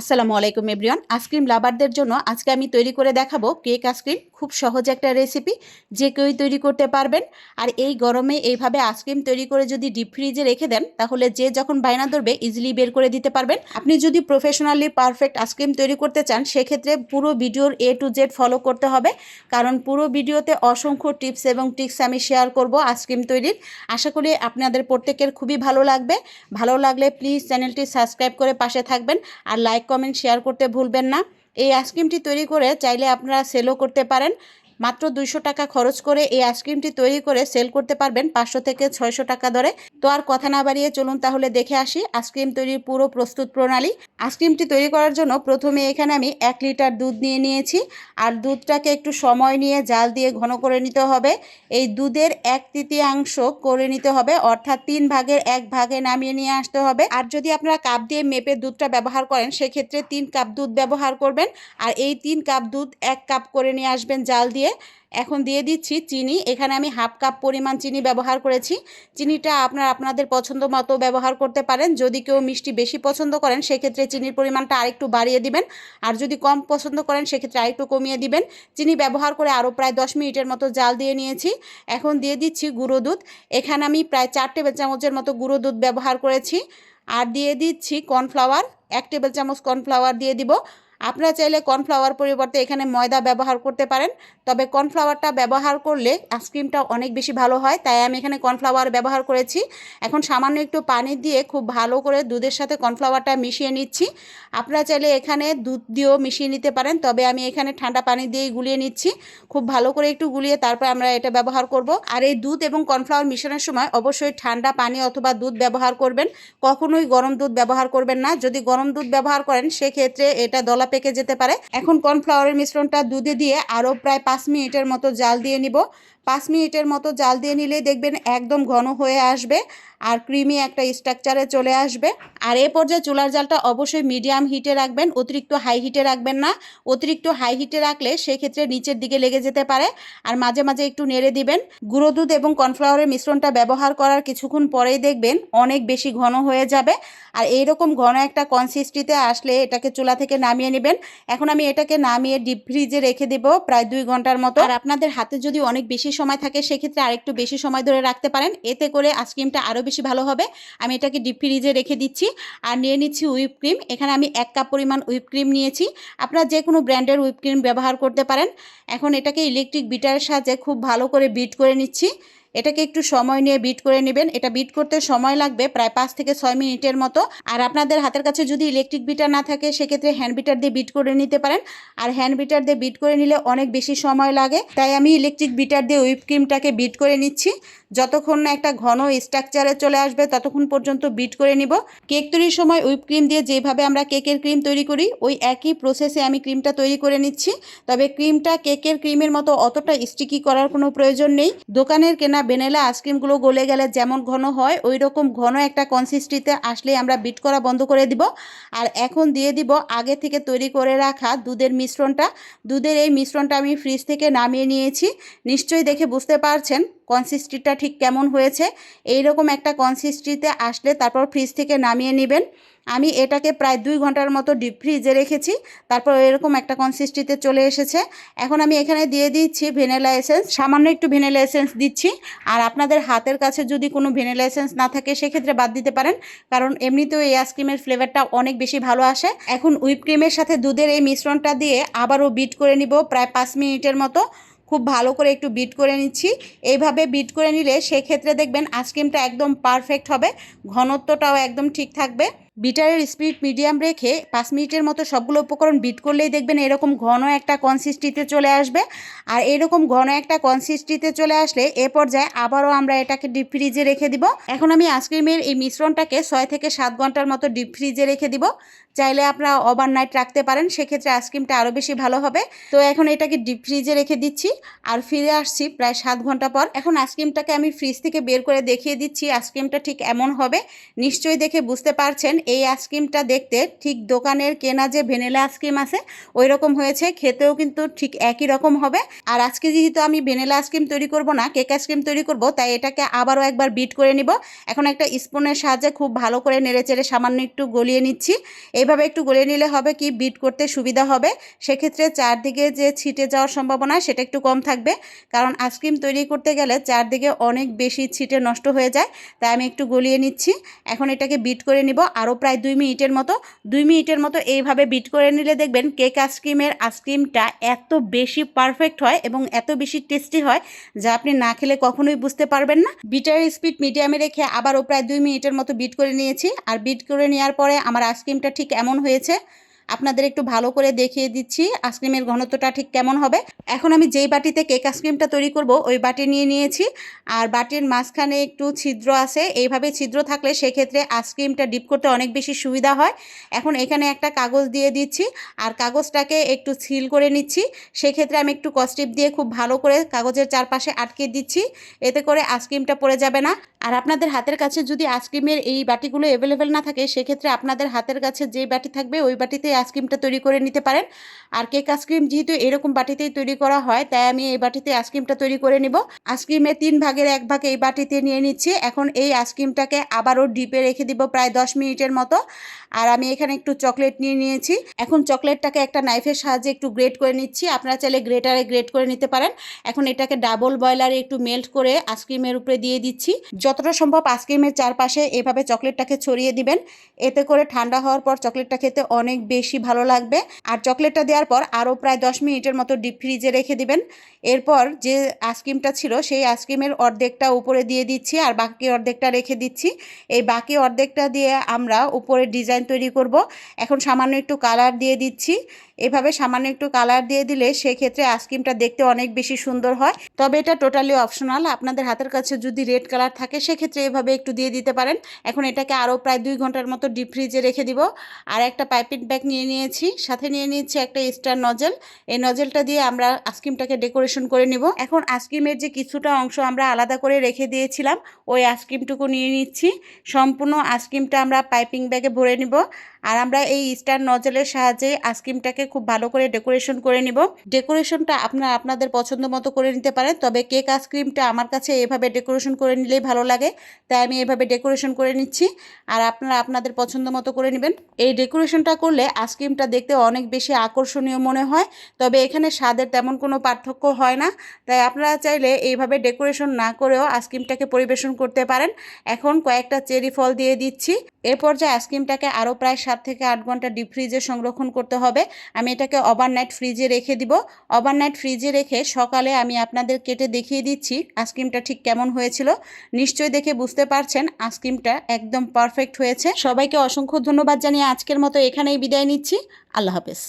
আসসালামু আলাইকুম, everyone. Ice cream লাভারদের জন্য আজকে আমি তৈরি করে দেখাবো কেক আইসক্রিম খুব সহজ একটা রেসিপি যে কেউই তৈরি করতে পারবেন। আর এই গরমে এইভাবে আইসক্রিম তৈরি করে যদি ডিপ ফ্রিজে রেখে দেন, তাহলে যে যখন বায়না ধরবে ইজিলি বের করে দিতে পারবেন। আপনি যদি প্রফেশনালি পারফেক্ট আইসক্রিম তৈরি করতে চান, সেক্ষেত্রে পুরো ভিডিওর এ টু জেড ফলো করতে হবে। কারণ পুরো ভিডিওতে অসংখ্য টিপস এবং ট্রিক্স আমি শেয়ার করব আইসক্রিম তৈরির। আশা করি আপনাদের প্রত্যেকের খুবই ভালো লাগবে। ভালো লাগলে প্লিজ চ্যানেলটি সাবস্ক্রাইব করে পাশে থাকবেন। আর লাইক কমেন্ট শেয়ার করতে ভুলবেন না। এই আইসক্রিমটি তৈরি করে চাইলে আপনারা সেলও করতে পারেন। মাত্র দুইশো টাকা খরচ করে এই আইসক্রিমটি তৈরি করে সেল করতে পারবেন পাঁচশো থেকে ছয়শো টাকা দরে। তো আর কথা না বাড়িয়ে চলুন তাহলে দেখে আসি আইসক্রিম তৈরির পুরো প্রস্তুত প্রণালী। আইসক্রিমটি তৈরি করার জন্য প্রথমে এখানে আমি এক লিটার দুধ নিয়ে নিয়েছি। আর দুধটাকে একটু সময় নিয়ে জাল দিয়ে ঘন করে নিতে হবে। এই দুধের এক তৃতীয়াংশ করে নিতে হবে, অর্থাৎ তিন ভাগের এক ভাগে নামিয়ে নিয়ে আসতে হবে। আর যদি আপনারা কাপ দিয়ে মেপে দুধটা ব্যবহার করেন, সেক্ষেত্রে তিন কাপ দুধ ব্যবহার করবেন। আর এই তিন কাপ দুধ এক কাপ করে নিয়ে আসবেন জাল দিয়ে। এখন দিয়ে দিচ্ছি চিনি। এখানে আমি হাফ কাপ পরিমাণ চিনি ব্যবহার করেছি। চিনিটা আপনার আপনাদের পছন্দ মতো ব্যবহার করতে পারেন। যদি কেউ মিষ্টি বেশি পছন্দ করেন, সেক্ষেত্রে চিনির পরিমাণটা আরেকটু বাড়িয়ে দিবেন। আর যদি কম পছন্দ করেন, সেক্ষেত্রে আরেকটু কমিয়ে দিবেন। চিনি ব্যবহার করে আরও প্রায় দশ মিনিটের মতো জাল দিয়ে নিয়েছি। এখন দিয়ে দিচ্ছি গুঁড়ো দুধ। এখানে আমি প্রায় চার টেবিল চামচের মতো গুঁড়ো দুধ ব্যবহার করেছি। আর দিয়ে দিচ্ছি কর্নফ্লাওয়ার। এক টেবিল চামচ কর্নফ্লাওয়ার দিয়ে দিব। আপনারা চাইলে কর্নফ্লাওয়ার পরিবর্তে এখানে ময়দা ব্যবহার করতে পারেন, তবে কর্নফ্লাওয়ারটা ব্যবহার করলে আইসক্রিমটা অনেক বেশি ভালো হয়, তাই আমি এখানে কর্নফ্লাওয়ার ব্যবহার করেছি। এখন সামান্য একটু পানি দিয়ে খুব ভালো করে দুধের সাথে কর্নফ্লাওয়ারটা মিশিয়ে নিচ্ছি। আপনারা চাইলে এখানে দুধ দিয়েও মিশিয়ে নিতে পারেন, তবে আমি এখানে ঠান্ডা পানি দিয়েই গুলিয়ে নিচ্ছি। খুব ভালো করে একটু গুলিয়ে তারপর আমরা এটা ব্যবহার করব। আর এই দুধ এবং কর্নফ্লাওয়ার মিশানোর সময় অবশ্যই ঠান্ডা পানি অথবা দুধ ব্যবহার করবেন, কখনোই গরম দুধ ব্যবহার করবেন না। যদি গরম দুধ ব্যবহার করেন, সেক্ষেত্রে এটা দলা পেকে যেতে পারে। এখন কর্নফ্লাওয়ারের মিশ্রণটা দুধে দিয়ে আরও প্রায় পাঁচ মিনিটের মতো জাল দিয়ে নিব। পাঁচ মিনিটের মতো জাল দিয়ে নিলেই দেখবেন একদম ঘন হয়ে আসবে আর ক্রিমি একটা স্ট্রাকচারে চলে আসবে। আর এ পর্যায়ে চুলার জালটা অবশ্যই মিডিয়াম হিটে রাখবেন, অতিরিক্ত হাই হিটে রাখবেন না। অতিরিক্ত হাই হিটে রাখলে সেক্ষেত্রে নিচের দিকে লেগে যেতে পারে। আর মাঝে মাঝে একটু নেড়ে দিবেন। গুঁড়ো দুধ এবং কর্নফ্লাওয়ারের মিশ্রণটা ব্যবহার করার কিছুক্ষণ পরেই দেখবেন অনেক বেশি ঘন হয়ে যাবে। আর এইরকম ঘন একটা কনসিস্টিতে আসলে এটাকে চুলা থেকে নামিয়ে নেবেন। এখন আমি এটাকে নামিয়ে ডিপ ফ্রিজে রেখে দেব প্রায় দুই ঘণ্টার মতো। আর আপনাদের হাতে যদি অনেক বেশি সময় থাকে, সেক্ষেত্রে আরেকটু বেশি সময় ধরে রাখতে পারেন। এতে করে আইসক্রিমটা আরও বেশি ভালো হবে। আমি এটাকে ডিপ ফ্রিজে রেখে দিচ্ছি। আর নিয়ে নিচ্ছি হুইপ ক্রিম এখানে আমি এক কাপ পরিমাণ হুইপ ক্রিম নিয়েছি। আপনারা যে কোনো ব্র্যান্ডের হুইপ ক্রিম ব্যবহার করতে পারেন। এখন এটাকে ইলেকট্রিক বিটারের সাহায্যে খুব ভালো করে বিট করে নিচ্ছি। এটাকে একটু সময় নিয়ে বিট করে নেবেন। এটা বিট করতে সময় লাগবে প্রায় পাঁচ থেকে ছয় মিনিটের মতো। আর আপনাদের হাতের কাছে যদি ইলেকট্রিক বিটার না থাকে, সেক্ষেত্রে হ্যান্ড বিটার দিয়ে বিট করে নিতে পারেন। আর হ্যান্ড বিটার দিয়ে বিট করে নিলে অনেক বেশি সময় লাগে। তাই আমি ইলেকট্রিক বিটার দিয়ে হুইপ ক্রিমটাকে বিট করে নিচ্ছি। যতক্ষণ না একটা ঘন স্ট্রাকচারে চলে আসবে, ততক্ষণ পর্যন্ত বিট করে নিব। কেক তৈরির সময় হুইপ ক্রিম দিয়ে যেভাবে আমরা কেকের ক্রিম তৈরি করি, ওই একই প্রসেসে আমি ক্রিমটা তৈরি করে নিচ্ছি। তবে ক্রিমটা কেকের ক্রিমের মতো অতটা স্টিকি করার কোনো প্রয়োজন নেই। দোকানের কেনা ভেনেলা আইসক্রিমগুলো গলে গেলে যেমন ঘন হয় ওই রকম ঘন একটা কনসিস্টিতে আসলে আমরা বিট করা বন্ধ করে দিব। আর এখন দিয়ে দিব আগে থেকে তৈরি করে রাখা দুধের মিশ্রণটা। দুধের এই মিশ্রণটা আমি ফ্রিজ থেকে নামিয়ে নিয়েছি। নিশ্চয়ই দেখে বুঝতে পারছেন কনসিস্টিটা ঠিক কেমন হয়েছে এই রকম একটা কনসিস্টিতে আসলে তারপর ফ্রিজ থেকে নামিয়ে নেবেন। আমি এটাকে প্রায় দুই ঘণ্টার মতো ডিপ ফ্রিজে রেখেছি, তারপর এরকম একটা কনসিস্টিতে চলে এসেছে। এখন আমি এখানে দিয়ে দিচ্ছি ভেনিলা এসেন্স সামান্য একটু ভেনিলা এসেন্স দিচ্ছি। আর আপনাদের হাতের কাছে যদি কোনো ভেনিলা এসেন্স না থাকে, সেক্ষেত্রে বাদ দিতে পারেন, কারণ এমনিতেও এই আইসক্রিমের ফ্লেভারটা অনেক বেশি ভালো আসে। এখন হুইপ ক্রিমের সাথে দুধের এই মিশ্রণটা দিয়ে আবারও বিট করে নিব প্রায় পাঁচ মিনিটের মতো। খুব ভালো করে একটু বিট করে নিচ্ছি। এইভাবে বিট করে নিলে সেক্ষেত্রে দেখবেন আইসক্রিমটা একদম পারফেক্ট হবে। ঘনত্বটাও একদম ঠিক থাকবে। বিটারের স্পিড মিডিয়াম রেখে পাঁচ মিনিটের মতো সবগুলো উপকরণ বিট করলেই দেখবেন এরকম ঘন একটা কনসিস্টিতে চলে আসবে। আর এরকম ঘন একটা কনসিস্টিতে চলে আসলে এ পর্যায়ে আবারও আমরা এটাকে ডিপ ফ্রিজে রেখে দিব। এখন আমি আইসক্রিমের এই মিশ্রণটাকে ছয় থেকে সাত ঘণ্টার মতো ডিপ ফ্রিজে রেখে দিব। চাইলে আপনারা ওভারনাইট রাখতে পারেন, সেক্ষেত্রে আইসক্রিমটা আরও বেশি ভালো হবে। তো এখন এটাকে ডিপ ফ্রিজে রেখে দিচ্ছি আর ফিরে আসছি প্রায় সাত ঘণ্টা পর। এখন আইসক্রিমটাকে আমি ফ্রিজ থেকে বের করে দেখিয়ে দিচ্ছি আইসক্রিমটা ঠিক এমন হবে। নিশ্চয়ই দেখে বুঝতে পারছেন এই আইসক্রিমটা দেখতে ঠিক দোকানের কেনা যে ভ্যানিলা আইসক্রিম আছে ওই রকম হয়েছে, খেতেও কিন্তু ঠিক একই রকম হবে। আর আজকে যেহেতু আমি ভ্যানিলা আইসক্রিম তৈরি করব না কেক আইসক্রিম তৈরি করব, তাই এটাকে আবারও একবার বিট করে নিব। এখন একটা স্পুনের সাহায্যে খুব ভালো করে নেড়ে চেড়ে সামান্য একটু গলিয়ে নিচ্ছি। এইভাবে একটু গলিয়ে নিলে হবে কি বিট করতে সুবিধা হবে। সেক্ষেত্রে চারদিকে যে ছিটে যাওয়ার সম্ভাবনা, সেটা একটু কম থাকবে। কারণ আইসক্রিম তৈরি করতে গেলে চারদিকে অনেক বেশি ছিটে নষ্ট হয়ে যায়, তাই আমি একটু গলিয়ে নিচ্ছি। এখন এটাকে বিট করে নিব। আরও প্রায় দুই মিনিটের মতো, দুই মিনিটের মতো এইভাবে বিট করে নিলে দেখবেন কেক আইসক্রিমের আইসক্রিমটা এত বেশি পারফেক্ট হয় এবং এত বেশি টেস্টি হয় যা আপনি না খেলে কখনোই বুঝতে পারবেন না। বিটার স্পিড মিডিয়ামে রেখে আবারও প্রায় দুই মিনিটের মতো বিট করে নিয়েছি। আর বিট করে নেওয়ার পরে আমার আইসক্রিমটা ঠিক এমন হয়েছে আপনাদের একটু ভালো করে দেখিয়ে দিচ্ছি। আইসক্রিমের ঘনত্বটা ঠিক কেমন হবে? এখন আমি যেই বাটিতে কেক আইসক্রিমটা তৈরি করব, ওই বাটি নিয়ে নিয়েছি। আর বাটির মাঝখানে একটু ছিদ্র আছে। এইভাবে ছিদ্র থাকলে সেক্ষেত্রে আইসক্রিমটা ডিপ করতে অনেক বেশি সুবিধা হয়। এখন এখানে একটা কাগজ দিয়ে দিচ্ছি। আর কাগজটাকে একটু সিল করে নিচ্ছি। সেক্ষেত্রে আমি একটু কস্টিপ দিয়ে খুব ভালো করে কাগজের চারপাশে আটকে দিচ্ছি। এতে করে আইসক্রিমটা পড়ে যাবে না। আর আপনাদের হাতের কাছে যদি আইসক্রিমের এই বাটিগুলো অ্যাভেলেবেল না থাকে, সেক্ষেত্রে আপনাদের হাতের কাছে যে বাটি থাকবে, ওই বাটিতে আইসক্রিমটা তৈরি করে নিতে পারেন। আর কেক আইসক্রিম যেহেতু এরকম বাটিতেই তৈরি করা হয়, তাই আমি এই বাটিতে আইসক্রিমটা তৈরি করে নিব। আইসক্রিমের তিন ভাগের এক ভাগ এই বাটিতে নিয়ে নিচ্ছি। এখন এই আইসক্রিমটাকে আবারও ডিপে রেখে দিব প্রায় দশ মিনিটের মতো। আর আমি এখানে একটু চকলেট নিয়ে নিয়েছি। এখন চকলেটটাকে একটা নাইফের সাহায্যে একটু গ্রেট করে নিচ্ছি। আপনারা চাইলে গ্রেটারে গ্রেট করে নিতে পারেন। এখন এটাকে ডাবল বয়লারে একটু মেল্ট করে আইসক্রিমের উপরে দিয়ে দিচ্ছি। যতটা সম্ভব আইসক্রিমের চারপাশে এভাবে চকলেটটাকে ছড়িয়ে দিবেন। এতে করে ঠান্ডা হওয়ার পর চকলেটটা খেতে অনেক বেশি ভালো লাগবে। আর চকলেটটা দেওয়ার পর আরও প্রায় দশ মিনিটের মতো ডিপ ফ্রিজে রেখে দিবেন। এরপর যে আইসক্রিমটা ছিল, সেই আইসক্রিমের অর্ধেকটা উপরে দিয়ে দিচ্ছি আর বাকি অর্ধেকটা রেখে দিচ্ছি। এই বাকি অর্ধেকটা দিয়ে আমরা উপরে ডিজাইন তৈরি করব। এখন সামান্য একটু কালার দিয়ে দিচ্ছি। এভাবে সামান্য একটু কালার দিয়ে দিলে সেক্ষেত্রে আইসক্রিমটা দেখতে অনেক বেশি সুন্দর হয়। তবে এটা টোটালি অপশনাল আপনাদের হাতের কাছে যদি রেড কালার থাকে, সেক্ষেত্রে এভাবে একটু দিয়ে দিতে পারেন। এখন এটাকে আরও প্রায় দুই ঘণ্টার মতো ডিপ ফ্রিজে রেখে দিব। আর একটা পাইপিং ব্যাগ নিয়ে নিয়েছি। সাথে নিয়ে নিয়েছি একটা স্টার নজেল এই নজেলটা দিয়ে আমরা আইসক্রিমটাকে ডেকোরেশন করে নিব। এখন আইসক্রিমের যে কিছুটা অংশ আমরা আলাদা করে রেখে দিয়েছিলাম, ওই আইসক্রিমটুকু নিয়ে নিচ্ছি। সম্পূর্ণ আইসক্রিমটা আমরা পাইপিং ব্যাগে ভরে নিব। আর আমরা এই স্টার নজেলের সাহায্যে আইসক্রিমটাকে খুব ভালো করে ডেকোরেশন করে নিব। ডেকোরেশনটা আপনারা আপনাদের পছন্দ মতো করে নিতে পারেন, তবে কেক আইসক্রিমটা আমার কাছে এভাবে ডেকোরেশন করে নিলেই ভালো লাগে, তাই আমি এভাবে ডেকোরেশন করে নিচ্ছি। আর আপনারা আপনাদের পছন্দ মতো করে নেবেন। এই ডেকোরেশনটা করলে আইসক্রিমটা দেখতে অনেক বেশি আকর্ষণীয় মনে হয়, তবে এখানে স্বাদের তেমন কোনো পার্থক্য হয় না, তাই আপনারা চাইলে এইভাবে ডেকোরেশন না করেও আইসক্রিমটাকে পরিবেশন করতে পারেন। এখন কয়েকটা চেরি ফল দিয়ে দিচ্ছি। এ পর্যায়ে আইসক্রিমটাকে আরও প্রায় সাত থেকে আট ঘণ্টা ডিপ ফ্রিজে সংরক্ষণ করতে হবে। আমি এটাকে ওভারনাইট ফ্রিজে রেখে দিব। ওভারনাইট ফ্রিজে রেখে সকালে আমি আপনাদের কেটে দেখিয়ে দিচ্ছি আইসক্রিমটা ঠিক কেমন হয়েছিল। নিশ্চয়ই দেখে বুঝতে পারছেন আইসক্রিমটা একদম পারফেক্ট হয়েছে। সবাইকে অসংখ্য ধন্যবাদ জানিয়ে আজকের মতো এখানেই বিদায় নিচ্ছি। আল্লাহ হাফেজ।